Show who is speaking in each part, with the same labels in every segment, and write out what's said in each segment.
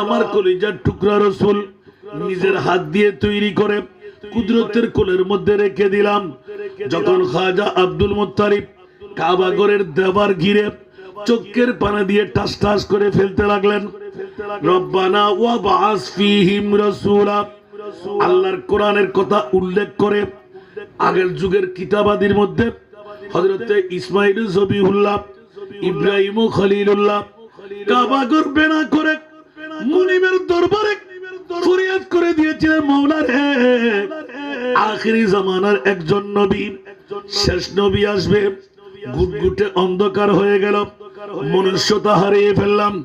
Speaker 1: আমার কলিজার টুকরা রসুল নিজের হাত দিয়ে তৈরি করে কুদরতের কোলের মধ্যে রেখে দিলাম। যখন খাজা আব্দুল মুত্তারিব কাবাগরের দেবার ঘিরে চোখের পানা দিয়ে টাস টাস করে ফেলতে লাগলেন, রব্বানা ওয়া বাস ফিহিম রাসূলা। আল্লাহর কোরআনের কথা উল্লেখ করে আগের যুগের কিতাবাদির মধ্যে হযরতে ইসমাইল জবিহুল্লাহ, ইব্রাহিম খলিলুল্লাহ বেনা করে দরবারে ফরিয়াদ করে দিয়েছিলেন জামানার একজন নবী, শেষ নবী আসবে। গুটগুটে অন্ধকার হয়ে গেল। মনুষ্যতা হারিয়ে ফেললাম।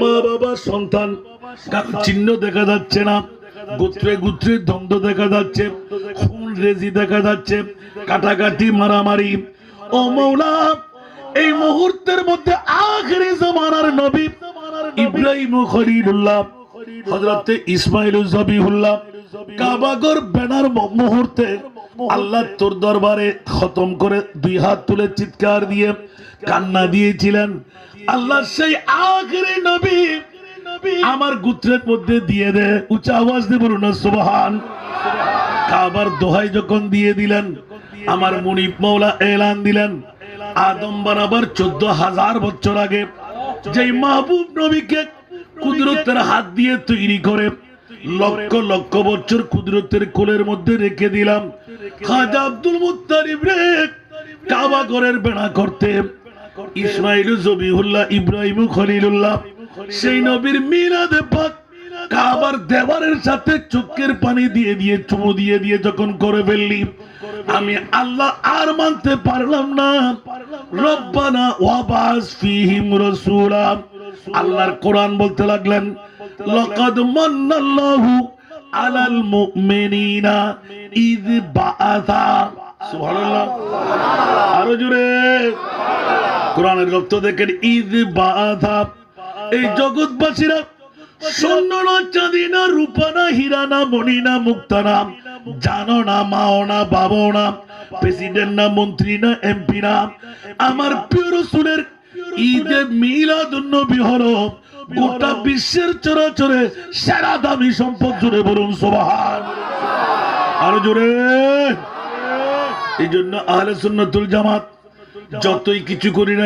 Speaker 1: মা বাবা সন্তান চিহ্ন দেখা যাচ্ছে না। গোত্রে গোত্রে দ্বন্দ্ব দেখা যাচ্ছে। খুন রেজি দেখা যাচ্ছে। কাটাকাটি মারামারি। ও মৌলা এই মুহূর্তের মধ্যে আখেরি জামানার নবী ইব্রাহিম খলিলুল্লাহ, হযরতে ইসমাইল জবিহুল্লাহ, কাবাগর বেনার মুহূর্তে আল্লাহ তোর দরবারে খতম করে দুই হাত তুলে চিৎকার দিয়ে কান্না দিয়েছিলেন। আল্লাহ সেই আখেরি নবী আমার গুত্রের মধ্যে দিয়ে দে উচ্চ আওয়াজ দিয়ে বলুন, সুবহান। কাবার দোহাই যখন দিয়ে দিলেন, আমার মুনিব মৌলা এলান দিলেন আদম বানাবার চোদ্দ হাজার বছর আগে, যেই মাহবুব নবীকে কুদরতের হাত দিয়ে তৈরি করে লক্ষ লক্ষ বছর কুদরতের কোলের মধ্যে রেখে দিলাম। খাজা আব্দুল মুত্তারিব রে, কাবা বেড়া করতে। ইসমাইল জবিহুল্লাহ ইব্রাহিম খলিলুল্লাহ, সেই নবীর মিলাদে পাক দেওয়ারের সাথে চোখের পানি দিয়ে দিয়ে, চুমু দিয়ে দিয়ে যখন করে ফেললি, আমি আল্লাহ আর মানতে পারলাম না। রব্বানা ওয়াবাস ফিহিম রাসূলা। আল্লাহর কোরআন বলতে লাগলেন, লাকাদ মান্নাল্লাহু আলাল মুমিনিনা ইয বাআসা। সুবহানাল্লাহ। আরও জোরে। কোরআনের রক্ত দেখেন ঈদ বাধা এই জগৎবাসীরা স্বর্ণ জানো না মাও না বাবো না প্রেসিডেন্ট না মন্ত্রী না এমপি না আমার প্রিয় রসুলের ঈদে হলো গোটা বিশ্বের চরাচরে সেরা দামি সম্পদ জুড়ে বলুন, সোবাহান। আরও জোরে। এই জন্য আহলে সুন্নাতুল জামাত, যতই কিছু করি না